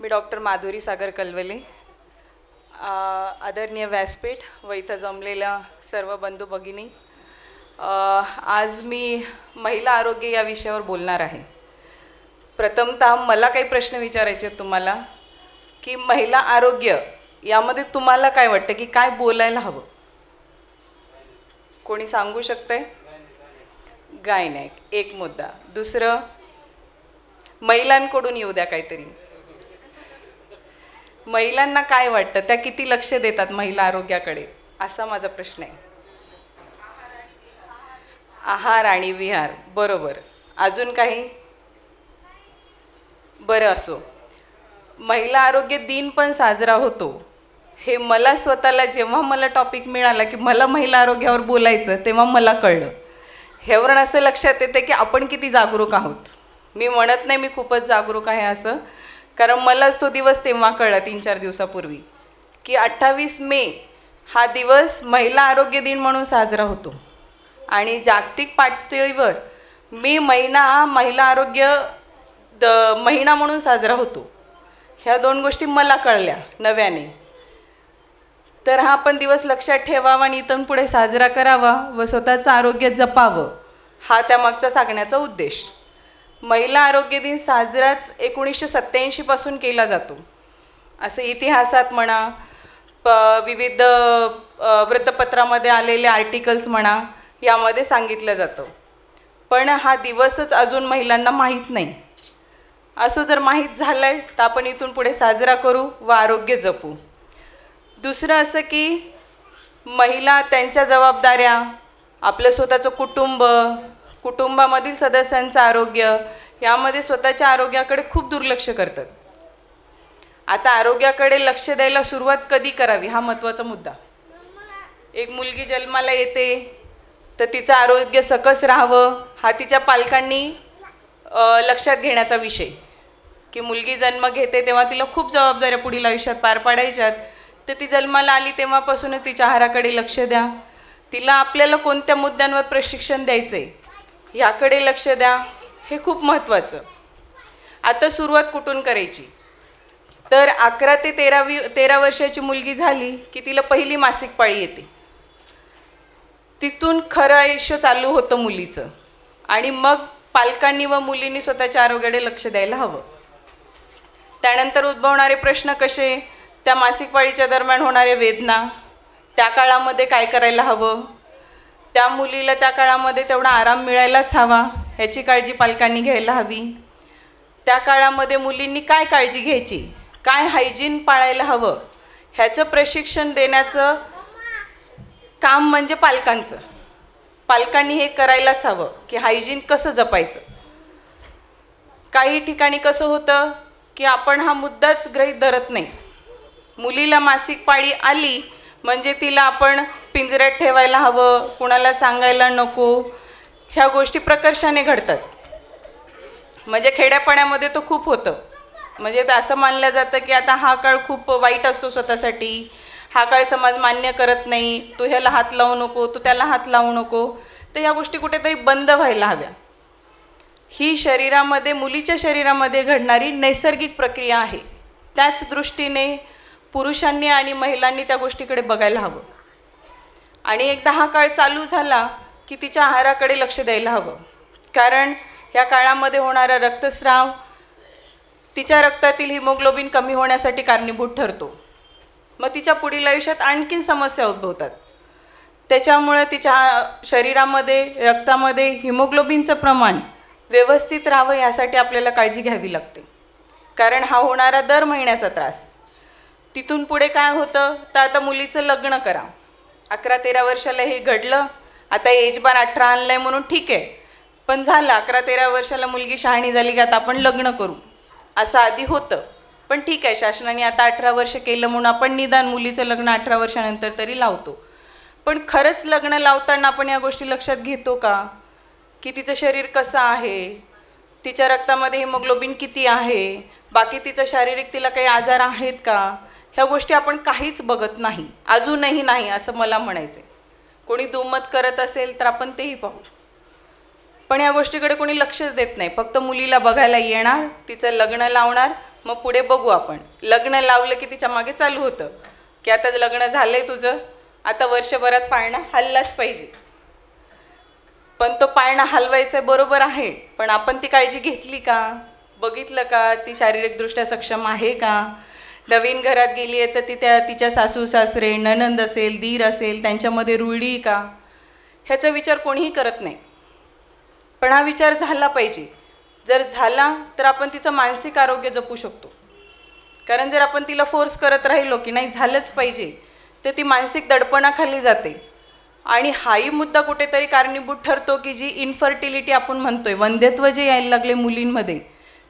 मी doctor Madhuri सागर कलवले आदरणीय व्यासपीठ व इथं जमलेल्या सर्व बंधू भगिनी आज मी महिला आरोग्य या विषयावर बोलणार आहे. प्रथमतः मला काही प्रश्न विचारायचे आहेत तुम्हाला की महिला आरोग्य यामध्ये तुम्हाला काय वाटतं की काय बोलायला हवं? कोणी सांगू शकतंय? गायनायक एक मुद्दा. दुसरं महिलांकडून येऊ द्या काहीतरी. महिलांना काय वाटतं? त्या किती लक्ष देतात महिला आरोग्याकडे? असा माझा प्रश्न आहे. आहार आणि विहार. बरोबर. अजून काही? बरं असो. महिला आरोग्य दिन पण साजरा होतो. हे मला स्वतःला जेव्हा मला टॉपिक मिळाला की मला महिला आरोग्यावर बोलायचं तेव्हा मला कळलं. ह्यावरून असं लक्षात येतं की आपण किती जागरूक आहोत. मी म्हणत नाही मी खूपच जागरूक आहे असं. कारण मलाच तो दिवस तेव्हा कळला तीन चार दिवसापूर्वी की अठ्ठावीस मे हा दिवस महिला आरोग्य दिन म्हणून साजरा होतो. आणि जागतिक पातळीवर मे महिना हा महिला आरोग्य द महिना म्हणून साजरा होतो. ह्या दोन गोष्टी मला कळल्या नव्याने. तर हा पण दिवस लक्षात ठेवावा आणि इथून पुढे साजरा करावा व स्वतःचं आरोग्य जपावं हा त्यामागचा सांगण्याचा उद्देश. महिला आरोग्य दिन साजराच एकोणीसशे सत्त्याऐंशीपासून केला जातो. असं इतिहासात म्हणा प विविध वृत्तपत्रामध्ये आलेले आर्टिकल्स म्हणा यामध्ये सांगितलं जातं. पण हा दिवसच अजून महिलांना माहीत नाही. असं जर माहीत झालं आहे तर आपण इथून पुढे साजरा करू व आरोग्य जपू. दुसरं असं की महिला त्यांच्या जबाबदाऱ्या आपलं स्वतःचं कुटुंब कुटुंबामधील सदस्यांचं आरोग्य यामध्ये स्वतःच्या आरोग्याकडे खूप दुर्लक्ष करतात. आता आरोग्याकडे लक्ष द्यायला सुरुवात कधी करावी हा महत्त्वाचा मुद्दा. एक मुलगी जन्माला येते तर तिचं आरोग्य सकस राहावं हा तिच्या पालकांनी लक्षात घेण्याचा विषय. की मुलगी जन्म घेते तेव्हा तिला खूप जबाबदाऱ्या पुढील आयुष्यात पार पाडायच्यात तर ती जन्माला आली तेव्हापासूनच तिच्या आहाराकडे लक्ष द्या. तिला आपल्याला कोणत्या मुद्द्यांवर प्रशिक्षण द्यायचं आहे ह्याकडे लक्ष द्या. हे खूप महत्त्वाचं. आता सुरुवात कुठून करायची? तर अकरा ते तेरावी तेरा वर्षाची मुलगी झाली की तिला पहिली मासिक पाळी येते. तिथून खरं आयुष्य चालू होतं मुलीचं. आणि मग पालकांनी व मुलींनी स्वतःच्या आरोग्याकडे लक्ष द्यायला हवं. त्यानंतर उद्भवणारे प्रश्न कसे? त्या मासिक पाळीच्या दरम्यान होणाऱ्या वेदना. त्या काळामध्ये काय करायला हवं? त्या मुलीला त्या काळामध्ये तेवढा आराम मिळायलाच हवा ह्याची काळजी पालकांनी घ्यायला हवी. त्या काळामध्ये मुलींनी काय काळजी घ्यायची? काय हायजीन पाळायला हवं? ह्याचं प्रशिक्षण देण्याचं काम म्हणजे पालकांचं. पालकांनी हे करायलाच हवं की हायजीन कसं जपायचं? काही ठिकाणी कसं होतं की आपण हा मुद्दाच गृहीत धरत नाही. मुलीला मासिक पाळी आली म्हणजे तिला आपण पिंजऱ्यात ठेवायला हवं कुणाला सांगायला नको ह्या गोष्टी प्रकर्षाने घडतात. म्हणजे खेड्यापाण्यामध्ये तो खूप होतं. म्हणजे असं मानलं जातं की आता हा काळ खूप वाईट असतो स्वतःसाठी. हा काळ समाज मान्य करत नाही. तू ह्याला हात लावू नको तू त्याला हात लावू नको. तर ह्या गोष्टी कुठेतरी बंद व्हायला हव्या. ही शरीरामध्ये मुलीच्या शरीरामध्ये घडणारी नैसर्गिक प्रक्रिया आहे. त्याच दृष्टीने पुरुषांनी आणि महिलांनी त्या गोष्टीकडे बघायला हवं. आणि एकदा हा काळ चालू झाला की तिच्या आहाराकडे लक्ष द्यायला हवं. कारण ह्या काळामध्ये होणारा रक्तस्राव तिच्या रक्तातील हिमोग्लोबिन कमी होण्यासाठी कारणीभूत ठरतो. मग तिच्या पुढील आयुष्यात आणखीन समस्या उद्भवतात. त्याच्यामुळे तिच्या शरीरामध्ये रक्तामध्ये हिमोग्लोबिनचं प्रमाण व्यवस्थित राहावं यासाठी आपल्याला काळजी घ्यावी लागते. कारण हा होणारा दर महिन्याचा त्रास. तिथून पुढे काय होतं? तर आता मुलीचं लग्न करा. अकरा तेरा वर्षाला हे घडलं. आता एज बार अठरा आणलं आहे म्हणून ठीक आहे. पण झालं अकरा तेरा वर्षाला मुलगी शहाणी झाली की आता आपण लग्न करू. असं आधी होतं. पण ठीक आहे शासनाने आता अठरा वर्ष केलं म्हणून आपण निदान मुलीचं लग्न अठरा वर्षानंतर तरी लावतो. पण खरंच लग्न लावताना आपण या गोष्टी लक्षात घेतो का? की तिचं शरीर कसं आहे? तिच्या रक्तामध्ये हिमोग्लोबिन किती आहे? बाकी तिचं शारीरिक तिला काही आजार आहेत का? ह्या गोष्टी आपण काहीच बघत नाही अजूनही नाही असं मला म्हणायचं कोणी दुमत करत असेल तर आपण तेही पाहू. पण या गोष्टीकडे कोणी लक्षच देत नाही. फक्त मुलीला बघायला येणार तिचं लग्न लावणार मग पुढे बघू आपण. लग्न लावलं की तिच्यामागे चालू होतं. की आता लग्न झालंय तुझं आता वर्षभरात पाळणा हल्लाच पाहिजे. पण तो पाळणा हलवायचा बरोबर आहे पण आपण ती काळजी घेतली का? बघितलं का? ती शारीरिकदृष्ट्या सक्षम आहे का? नवीन घरात गेली आहे तर ती त्या तिच्या सासू सासरे ननंद असेल दीर असेल त्यांच्यामध्ये रुळली का? ह्याचा विचार कोणीही करत नाही. पण हा विचार झाला पाहिजे. जर झाला तर आपण तिचं मानसिक आरोग्य जपू शकतो. कारण जर आपण तिला फोर्स करत राहिलो की नाही झालंच पाहिजे तर ती मानसिक दडपणाखाली जाते. आणि हाही मुद्दा कुठेतरी कारणीभूत ठरतो की जी इन्फर्टिलिटी आपण म्हणतोय वंध्यत्व जे यायला लागले मुलींमध्ये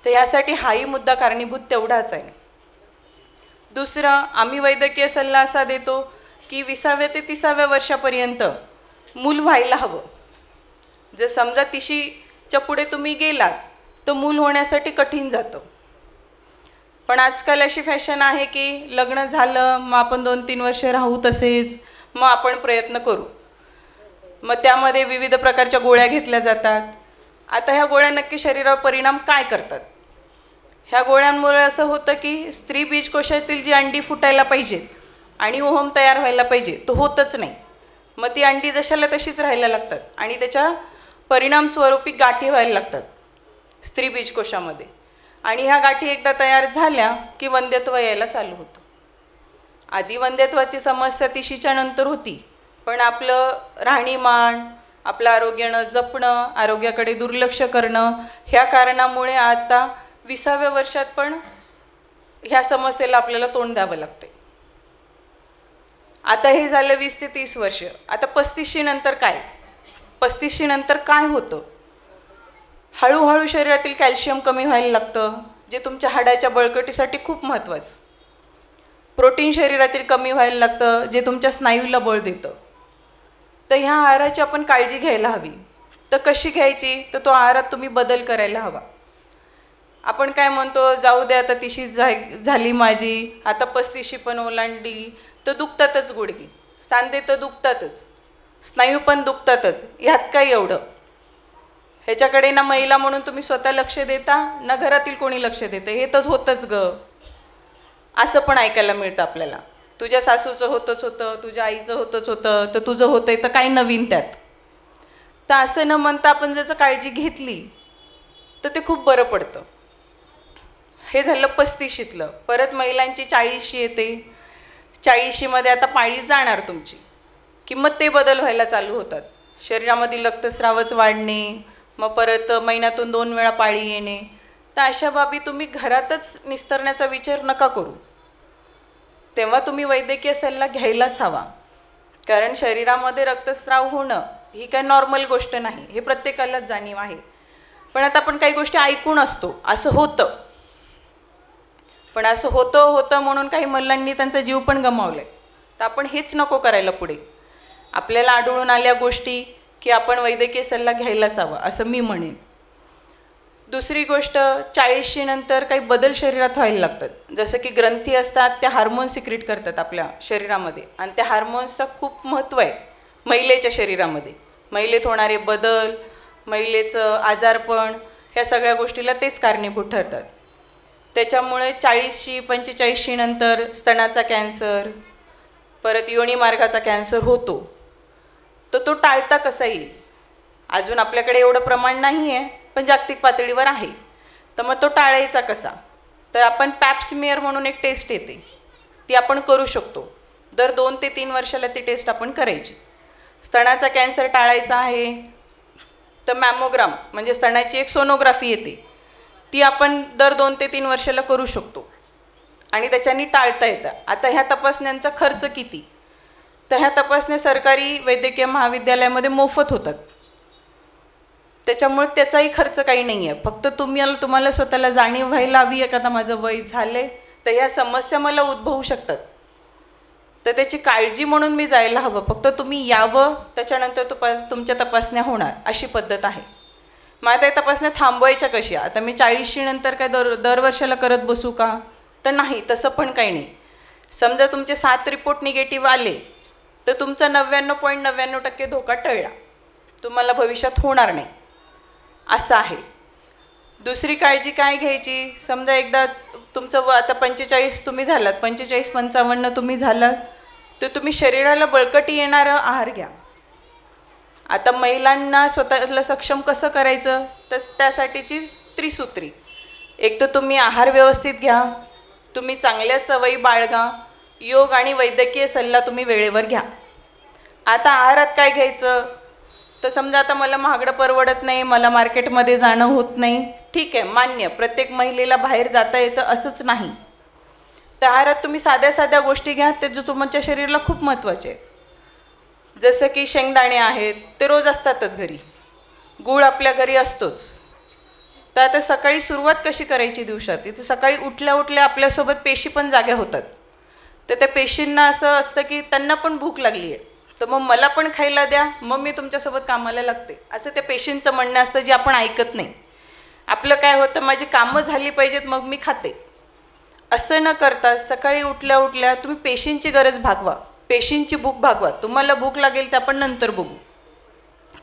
तर यासाठी हाही मुद्दा कारणीभूत तेवढाच आहे. दुसरं आम्ही वैद्यकीय सल्ला असा देतो की विसाव्या ते तिसाव्या वर्षापर्यंत मूल व्हायला हवं. जर समजा तिशीच्या पुढे तुम्ही गेलात तर मूल होण्यासाठी कठीण जातं. पण आजकाल अशी फॅशन आहे की लग्न झालं मग आपण दोन तीन वर्ष राहू तसेच मग आपण प्रयत्न करू. मग त्यामध्ये विविध प्रकारच्या गोळ्या घेतल्या जातात. आता ह्या गोळ्या नक्की शरीरावर परिणाम काय करतात? ह्या गोळ्यांमुळे असं होतं की स्त्री बीजकोशातील जी अंडी फुटायला पाहिजेत आणि ओहम तयार व्हायला पाहिजे तो होतच नाही. मग ती अंडी जशाला तशीच राहायला लागतात आणि त्याच्या परिणामस्वरूपी गाठी व्हायला लागतात स्त्री बीजकोशामध्ये. आणि ह्या गाठी एकदा तयार झाल्या की वंध्यत्व यायला चालू होतं. आधी वंध्यत्वाची समस्या तिशीच्या नंतर होती पण आपलं राहणीमान आपलं आरोग्य न जपणं आरोग्याकडे दुर्लक्ष करणं ह्या कारणामुळे आता विसाव्या वर्षात पण ह्या समस्येला आपल्याला तोंड द्यावं लागते आता हे झालं वीस ते तीस वर्ष. आता पस्तीसशी नंतर काय? पस्तीसशी नंतर काय होतं? हळूहळू शरीरातील कॅल्शियम कमी व्हायला लागतं जे तुमच्या हाडाच्या बळकटीसाठी खूप महत्त्वाचं प्रोटीन शरीरातील कमी व्हायला लागतं जे तुमच्या स्नायूला बळ देतं. तर ह्या आहाराची आपण काळजी घ्यायला हवी. तर कशी घ्यायची? तर तो आहारात तुम्ही बदल करायला हवा. आपण काय म्हणतो जाऊ दे आता तिशी झा झाली माझी आता पस्तीशी पण ओलांडली तर दुखतातच गुडघी. सांधे तर दुखतातच स्नायू पण दुखतातच ह्यात काय एवढं? ह्याच्याकडे ना महिला म्हणून तुम्ही स्वतः लक्ष देता ना घरातील कोणी लक्ष देतं? हे तर होतंच ग. असं पण ऐकायला मिळतं आपल्याला. तुझ्या सासूचं होतंच होतं तुझ्या आईचं होतंच होतं तर तुझं होतं आहे तर काय नवीन त्यात? तर असं न म्हणता आपण जर काळजी घेतली तर ते खूप बरं पडतं. हे झालं पस्तीशीतलं. परत महिलांची चाळीशी येते. चाळीशीमध्ये आता पाळी जाणार तुमची. किंमत ते बदल व्हायला चालू होतात. शरीरामध्ये रक्तस्रावच वाढणे मग परत महिन्यातून दोन वेळा पाळी येणे. तर अशा बाबी तुम्ही घरातच निस्तरण्याचा विचार नका करू. तेव्हा तुम्ही वैद्यकीय सल्ला घ्यायलाच हवा. कारण शरीरामध्ये रक्तस्राव होणं ही काय नॉर्मल गोष्ट नाही. हे प्रत्येकालाच जाणीव आहे. पण आता आपण काही गोष्टी ऐकून असतो. असं होतं. पण असं होतं होतं म्हणून काही मल्लांनी त्यांचा जीव पण गमावलाय तर आपण हेच नको करायला पुढे. आपल्याला आढळून आल्या गोष्टी की आपण वैद्यकीय सल्ला घ्यायलाच हवा असं मी म्हणेन. दुसरी गोष्ट चाळीसशी नंतर काही बदल शरीरात व्हायला लागतात. जसं की ग्रंथी असतात त्या हार्मोन्स सिक्रीट करतात आपल्या शरीरामध्ये. आणि त्या हार्मोन्सचं खूप महत्त्व आहे महिलेच्या शरीरामध्ये. महिलेत होणारे बदल महिलेचं आजारपण ह्या सगळ्या गोष्टीला तेच कारणीभूत ठरतात. त्याच्यामुळे चाळीसशी पंचेचाळीसशी नंतर स्तनाचा कॅन्सर परत योनी मार्गाचा कॅन्सर होतो. तर तो टाळता कसा येईल? अजून आपल्याकडे एवढं प्रमाण नाही आहे पण जागतिक पातळीवर आहे. तर मग तो टाळायचा कसा? तर आपण पॅप्समिअर म्हणून एक टेस्ट येते. ती आपण करू शकतो. दर दोन ते तीन वर्षाला ती टेस्ट आपण करायची. स्तनाचा कॅन्सर टाळायचा आहे. तर मॅमोग्राम म्हणजे स्तनाची एक सोनोग्राफी येते. ती आपण दर दोन ते तीन वर्षाला करू शकतो. आणि त्याच्यानी टाळता येतं. आता ह्या तपासण्यांचा खर्च किती? तर ह्या तपासण्या सरकारी वैद्यकीय महाविद्यालयामध्ये मोफत होतात. त्याच्यामुळे त्याचाही खर्च काही नाही आहे फक्त तुम्ही तुम्हाला स्वतःला जाणीव व्हायला हवी आहे का आता माझं वय झाले तर ह्या समस्या मला उद्भवू शकतात. तर त्याची काळजी म्हणून मी जायला हवं. फक्त तुम्ही यावं. त्याच्यानंतर तपास तुमच्या तपासण्या होणार अशी पद्धत आहे. मग आता तपासण्या थांबवायच्या कशा? आता मी चाळीसशी नंतर काय दर दरवर्षाला करत बसू का? तर नाही तसं पण काही नाही. समजा तुमचे सात रिपोर्ट निगेटिव्ह आले तर तुमचा नव्याण्णव पॉईंट नव्याण्णव टक्के धोका टळला. तुम्हाला भविष्यात होणार नाही. असं आहे. दुसरी काळजी काय घ्यायची? समजा एकदा तुमचं व आता पंचेचाळीस तुम्ही झालात पंचेचाळीस पंचावन्न तुम्ही झालात तर तुम्ही शरीराला बळकटी येणारं आहार घ्या. आता महिलांना स्वतःला सक्षम कसं करायचं? तर त्यासाठीची त्रिसूत्री. एक तर तुम्ही आहार व्यवस्थित घ्या तुम्ही चांगल्या सवयी बाळगा योग आणि वैद्यकीय सल्ला तुम्ही वेळेवर घ्या. आता आहारात काय घ्यायचं? तर समजा आता मला महागडं परवडत नाही मला मार्केटमध्ये जाणं होत नाही. ठीक आहे मान्य. प्रत्येक महिलेला बाहेर जाता येतं असंच नाही. तर आहारात तुम्ही साध्या साध्या गोष्टी घ्या ते जो तुमच्या शरीराला खूप महत्त्वाचे आहेत. जसं की शेंगदाणे आहेत ते रोज असतातच घरी. गूळ आपल्या घरी असतोच. तर आता सकाळी सुरुवात कशी करायची दिवसात? तर सकाळी उठल्या उठल्या आपल्यासोबत पेशी पण जाग्या होतात. तर त्या पेशींना असं असतं की त्यांना पण भूक लागली आहे. तर मग मला पण खायला द्या मग मी तुमच्यासोबत कामाला लागते. असं त्या पेशींचं म्हणणं असतं जे आपण ऐकत नाही. आपलं काय होतं माझी कामं झाली पाहिजेत मग मी खाते. असं न करता सकाळी उठल्या उठल्या तुम्ही पेशींची गरज भागवा. पेशींची भूक भागवा. तुम्हाला भूक लागेल ते आपण नंतर बघू.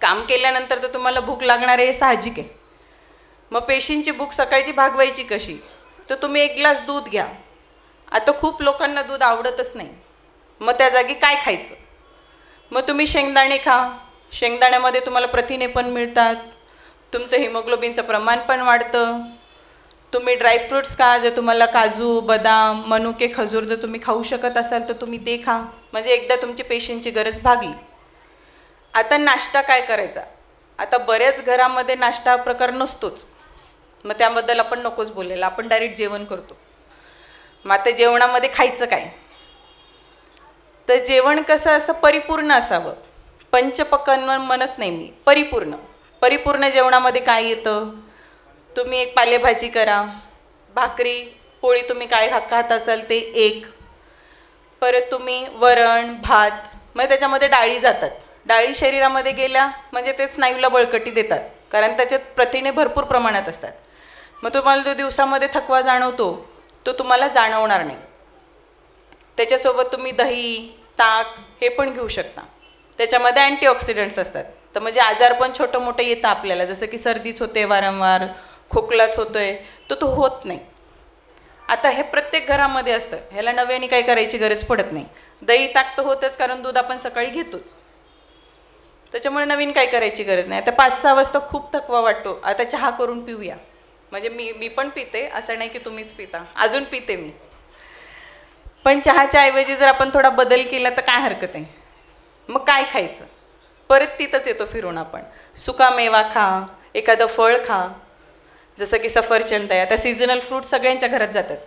काम केल्यानंतर तर तुम्हाला भूक लागणार आहे हे साहजिक आहे. मग पेशींची भूक सकाळची भागवायची कशी? तर तुम्ही एक ग्लास दूध घ्या. आता खूप लोकांना दूध आवडतच नाही. मग त्या जागी काय खायचं? मग तुम्ही शेंगदाणे खा. शेंगदाण्यामध्ये तुम्हाला प्रथिने पण मिळतात. तुमचं हिमोग्लोबिनचं प्रमाण पण वाढतं. तुम्ही ड्रायफ्रुट्स खा जर तुम्हाला काजू बदाम मनुके खजूर जर तुम्ही खाऊ शकत असाल तर तुम्ही ते खा. म्हणजे एकदा तुमची पेशींची गरज भागली. आता नाश्ता काय करायचा? आता बऱ्याच घरामध्ये नाश्ता प्रकार नसतोच. मग त्याबद्दल आपण नकोच बोलायला. आपण डायरेक्ट जेवण करतो. मग आता जेवणामध्ये खायचं काय? तर जेवण कसं असं परिपूर्ण असावं. पंचपक्वान्न म्हणत नाही मी. परिपूर्ण. परिपूर्ण जेवणामध्ये काय येतं? तुम्ही एक पालेभाजी करा. भाकरी पोळी तुम्ही काय खा खात असाल ते एक. परत तुम्ही वरण भात मग त्याच्यामध्ये डाळी जातात. डाळी शरीरामध्ये गेल्या म्हणजे ते स्नायूला बळकटी देतात. कारण त्याच्यात प्रथिने भरपूर प्रमाणात असतात. मग तुम्हाला जो दिवसामध्ये थकवा जाणवतो तो तुम्हाला जाणवणार नाही. त्याच्यासोबत तुम्ही दही ताक हे पण घेऊ शकता. त्याच्यामध्ये अँटीऑक्सिडंट्स असतात. तर म्हणजे आजार पण छोटं मोठं येतं आपल्याला. जसं की सर्दीच होते वारंवार खोकलाच होतो आहे तर तो होत नाही. आता हे प्रत्येक घरामध्ये असतं. ह्याला नव्याने काही करायची गरज पडत नाही. दही ताक तर होतंच कारण दूध आपण सकाळी घेतोच. त्याच्यामुळे नवीन काय करायची गरज नाही. आता पाच सहा वाजता खूप थकवा वाटतो. आता चहा करून पिऊया. म्हणजे मी मी पण पिते असं नाही की तुम्हीच पिता. अजून पिते मी. पण चहाच्या ऐवजी जर आपण थोडा बदल केला तर काय हरकत आहे? मग काय खायचं? परत तिथंच येतो फिरून आपण. सुकामेवा खा एखादं फळ खा. जसं की सफरचंद आहे. आता सीझनल फ्रूट सगळ्यांच्या घरात जातात.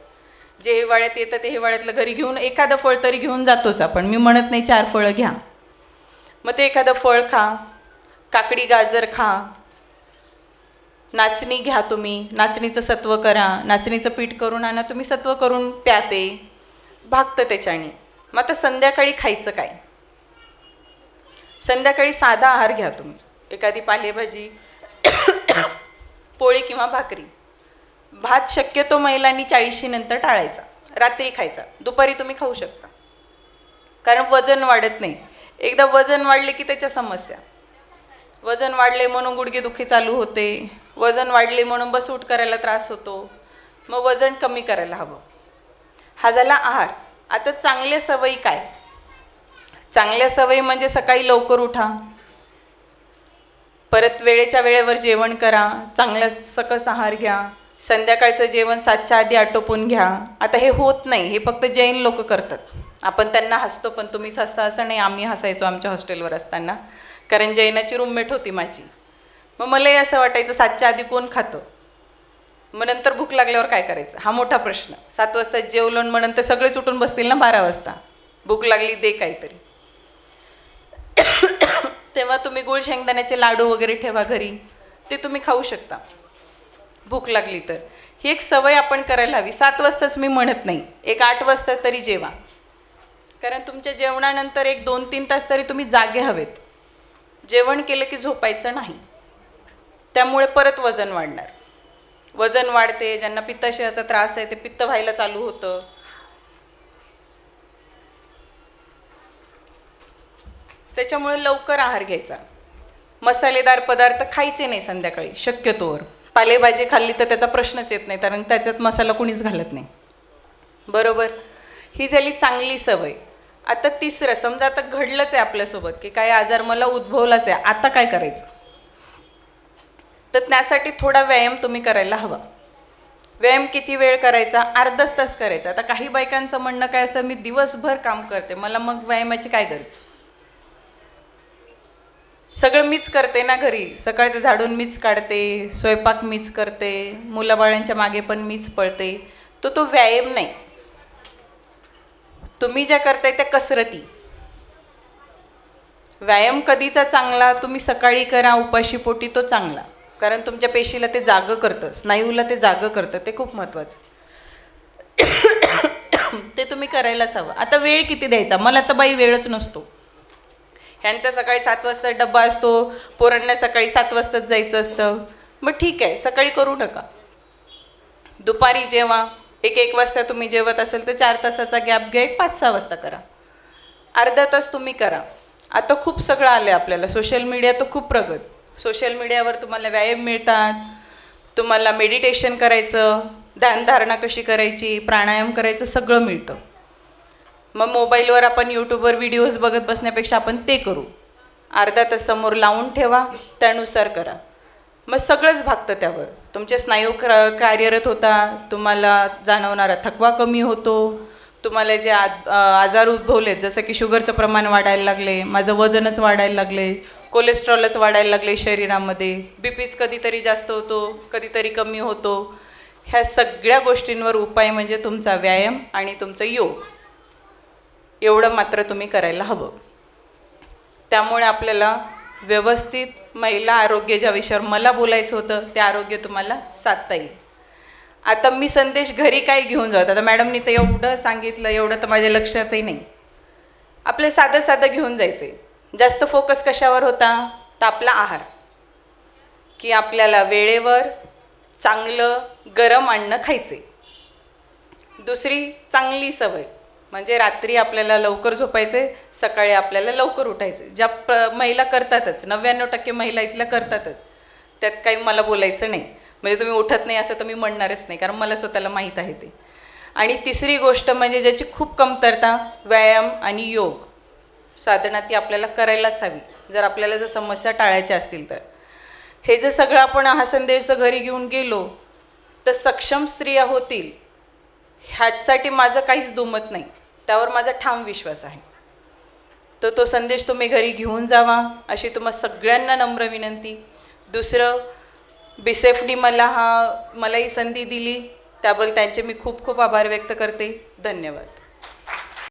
जे हिवाळ्यात येतं ते हिवाळ्यातलं घरी घेऊन एखादं फळ तरी घेऊन जातोच आपण. मी म्हणत नाही चार फळं घ्या. मग ते एखादं फळ खा. काकडी गाजर खा. नाचणी घ्या तुम्ही. नाचणीचं सत्व करा. नाचणीचं पीठ करून आणा. तुम्ही सत्व करून प्याते. भागतं त्याच्याने. मग आता संध्याकाळी खायचं काय? संध्याकाळी साधा आहार घ्या तुम्ही. एखादी पालेभाजी पोळी किंवा भाकरी. भात शक्यतो महिलांनी चाळीशीनंतर टाळायचा रात्री खायचा. दुपारी तुम्ही खाऊ शकता. कारण वजन वाढत नाही. एकदा वजन वाढले की त्याच्या समस्या. वजन वाढले म्हणून गुडघेदुखी चालू होते. वजन वाढले म्हणून बस करायला त्रास होतो. मग वजन कमी करायला हवं. हा झाला आहार. आता चांगल्या सवयी काय? चांगल्या सवयी म्हणजे सकाळी लवकर उठा. परत वेळेच्या वेळेवर जेवण करा चांगलं सकस आहार घ्या संध्याकाळचं जेवण सातच्या आधी आटोपून घ्या. आता हे होत नाही हे फक्त जैन लोक करतात. आपण त्यांना हसतो पण तुम्हीच हसता असं नाही आम्ही हसायचो आमच्या हॉस्टेलवर असताना. कारण जैनाची रूममेट होती माझी. मग मलाही असं वाटायचं सातच्या आधी कोण खातं? मग नंतर भूक लागल्यावर काय करायचं? हा मोठा प्रश्न. सात वाजता जेवलो मग नंतर सगळेच उठून बसतील ना बारा वाजता. भूक लागली दे काहीतरी. तेव्हा तुम्ही गुळ शेंगदाण्याचे लाडू वगैरे ठेवा घरी. ते तुम्ही खाऊ शकता. भूक लागली तर. ही एक सवय आपण करायला हवी. सात वाजताच मी म्हणत नाही. एक आठ वाजता तरी जेवा. कारण तुमच्या जेवणानंतर एक दोन तीन तास तरी तुम्ही जागे हवेत. जेवण केलं की झोपायचं नाही. त्यामुळे परत वजन वाढणार. वजन वाढते ज्यांना पित्ताशयाचा त्रास आहे ते पित्त व्हायला चालू होतं. त्याच्यामुळे लवकर आहार घ्यायचा. मसालेदार पदार्थ खायचे नाही संध्याकाळी शक्यतोवर. पालेभाजी खाल्ली तर त्याचा प्रश्नच येत नाही कारण त्याच्यात मसाला कुणीच घालत नाही. बरोबर? ही झाली चांगली सवय. आता तिसरं समजा आता घडलंच आहे आपल्यासोबत की काही आजार मला उद्भवलाच आहे आता काय करायचं? तर त्यासाठी थोडा व्यायाम तुम्ही करायला हवा. व्यायाम किती वेळ करायचा? अर्धाच तास करायचा. आता काही बायकांचं म्हणणं काय असतं मी दिवसभर काम करते मला मग व्यायामाची काय गरज? सगळं मीच करते ना घरी. सकाळचं झाडून मीच काढते स्वयंपाक मीच करते मुलाबाळांच्या मागे पण मीच पळते. तो तो व्यायाम नाही. तुम्ही ज्या करताय त्या कसरती. व्यायाम कधीचा चांगला तुम्ही सकाळी करा उपाशी पोटी तो चांगला. कारण तुमच्या पेशीला ते जागं करतं स्नायूला ते जागं करतं ते खूप महत्त्वाचं. ते तुम्ही करायलाच हवं. आता वेळ किती द्यायचा? मला तर बाई वेळच नसतो. ह्यांचा सकाळी सात वाजता डब्बा असतो पोरांना सकाळी सात वाजताच जायचं असतं. मग ठीक आहे सकाळी करू नका. दुपारी जेव्हा एक एक वाजता तुम्ही जेवत असेल तर चार तासाचा गॅप घ्या एक पाच सहा वाजता करा. अर्धा तास तुम्ही करा. आता खूप सगळं आलं आहे आपल्याला सोशल मीडिया तर खूप प्रगत. सोशल मीडियावर तुम्हाला व्यायाम मिळतात तुम्हाला मेडिटेशन करायचं ध्यानधारणा कशी करायची प्राणायाम करायचं सगळं मिळतं. मग मोबाईलवर आपण यूट्यूबवर व्हिडिओज बघत बसण्यापेक्षा आपण ते करू. अर्धा तास समोर लावून ठेवा त्यानुसार करा. मग सगळंच भागतं त्यावर. तुमचे स्नायू क्र कार्यरत होता तुम्हाला जाणवणारा थकवा कमी होतो. तुम्हाला जे आ आजार उद्भवलेत जसं की शुगरचं प्रमाण वाढायला लागले माझं वजनच वाढायला लागले कोलेस्ट्रॉलच वाढायला लागले शरीरामध्ये बी पीच कधीतरी जास्त होतो कधीतरी कमी होतो. ह्या सगळ्या गोष्टींवर उपाय म्हणजे तुमचा व्यायाम आणि तुमचं योग. एवढं मात्र तुम्ही करायला हवं. त्यामुळे आपल्याला व्यवस्थित महिला आरोग्य ज्या विषयावर मला बोलायचं होतं ते आरोग्य तुम्हाला साधता येईल. आता मी संदेश घरी काय घेऊन जाऊ? आता मॅडमनी तर एवढं सांगितलं एवढं तर माझ्या लक्षातही नाही. आपलं साधं साधं घेऊन जायचं आहे जास्त फोकस कशावर होता? तर आपला आहार. की आपल्याला वेळेवर चांगलं गरम अन्न खायचे दुसरी चांगली सवय. म्हणजे रात्री आपल्याला लवकर झोपायचे सकाळी आपल्याला लवकर उठायचे. ज्या प्र महिला करतातच नव्याण्णव टक्के महिला इथल्या करतातच. त्यात काही मला बोलायचं नाही. म्हणजे तुम्ही उठत नाही असं तर मी म्हणणारच नाही कारण मला स्वतःला माहीत आहे ते. आणि तिसरी गोष्ट म्हणजे ज्याची खूप कमतरता व्यायाम आणि योग. साधना ती आपल्याला करायलाच हवी. जर आपल्याला जर समस्या टाळायच्या असतील तर. हे जर सगळं आपण हा संदेश जर घरी घेऊन गेलो तर सक्षम स्त्रिया होतील. ह्याच्यासाठी माझं काहीच दुमत नाही. त्यावर माझा ठाम विश्वास आहे. तर तो संदेश तुम्ही घरी घेऊन जावा अशी तुम्हा सगळ्यांना नम्र विनंती. दुसरं बिसेफनी मला हा मला ही संधी दिली त्याबद्दल त्यांचे मी खूप खूप आभार व्यक्त करते. धन्यवाद.